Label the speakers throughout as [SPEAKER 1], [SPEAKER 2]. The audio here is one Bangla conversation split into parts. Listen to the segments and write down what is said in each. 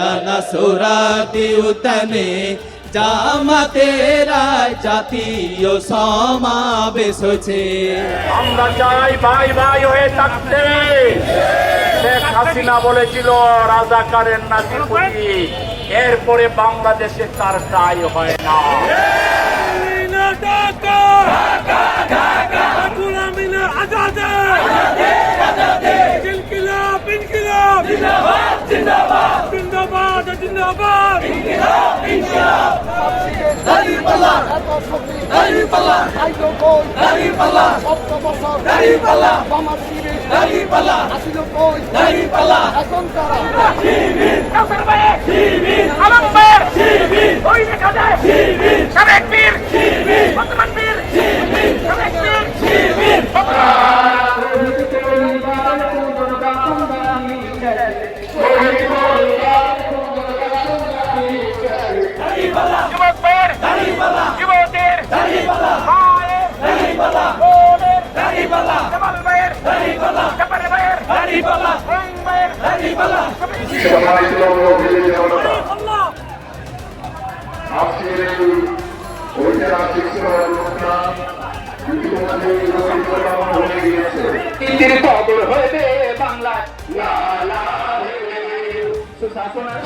[SPEAKER 1] নানা সোরাতি উতনে জামাতেরা জাতীয় সমাবেশ হচ্ছে
[SPEAKER 2] আমরা চাই ভাই ভাই হয়ে থাকতে। শেখ হাসিনা বলেছিল রাজাকারের নাতিপুতি এরপরে বাংলাদেশে তার দায় হয় না।
[SPEAKER 3] Zindabad! Zindabad, zindabad! İnkılap, inkılap!
[SPEAKER 4] দাঁড়িপাল্লা দাঁড়িপাল্লা আইলো কই দাঁড়িপাল্লা সপ্তবছর দাঁড়িপাল্লা বামার শিবির দাঁড়িপাল্লা আসিল কই এখন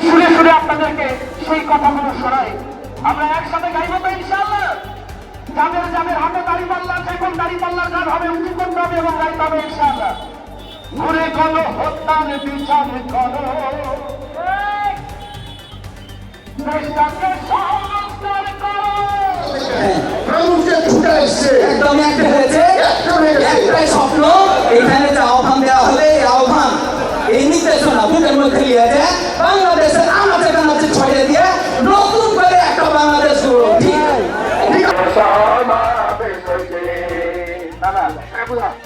[SPEAKER 2] শুনে শুনে আপনাদেরকে সেই কথাগুলো শোনাই। আমরা একসাথে গাইব তো ইনশাআল্লাহ। যাদের যাদের হাতে দাড়ি পাল্লা আছে এখন দাড়ি পাল্লার গান হবে উঁচু করতে হবে এবং গাইতে হবে ইনশাআল্লাহ। ঘুরে গেল হত্যার বিচার করো। দেশটাকে সংস্কার করো।
[SPEAKER 4] প্রমুখে ছুটে এসছে।
[SPEAKER 5] একদম একটা হয়েছে।
[SPEAKER 4] হয়ে।
[SPEAKER 5] একটাই স্বপ্ন এখানে যে আহ্বান দেওয়া হবে এই আহ্বান এই নির্দেশনা বুকের মধ্যে নিয়ে যে বাংলাদেশের আনাচে কানাচে ছড়িয়ে দিয়ে নতুন করে একটা বাংলাদেশ ঠিক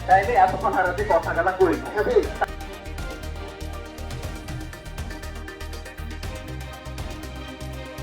[SPEAKER 2] তাইলে এতক্ষণ হারাতে কথা গেলা করি